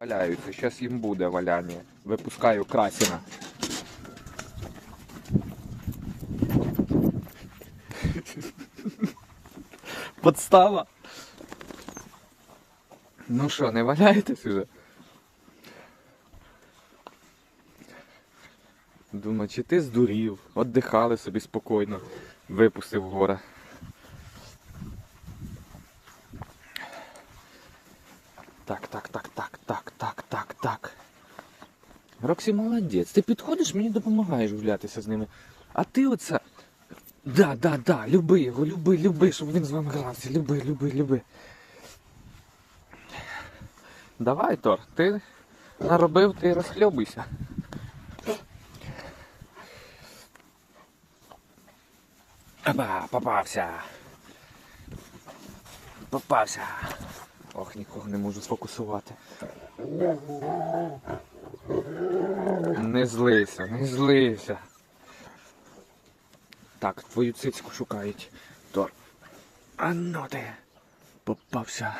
Валяються, зараз їм буде валяння. Випускаю красіна. Подстава. Ну що, не валяєтесь уже? Думаю, чи ти здурів, Отдихали собі спокійно, випустив гора. Так, так, так, так, так, так, так, так. Роксі молодець. Ти підходиш, мені допомагаєш гулятися з ними. А ти оце. Да, да, да, люби його, люби, люби, щоб він з вами грався. Люби, люби, люби. Давай, Тор, ти наробив, ти розхльобуйся. Опа, попався. Попався. Ох, нікого не можу сфокусувати. Не злися, не злися. Так, твою цицьку шукають. Тор. А ну ти. Попався.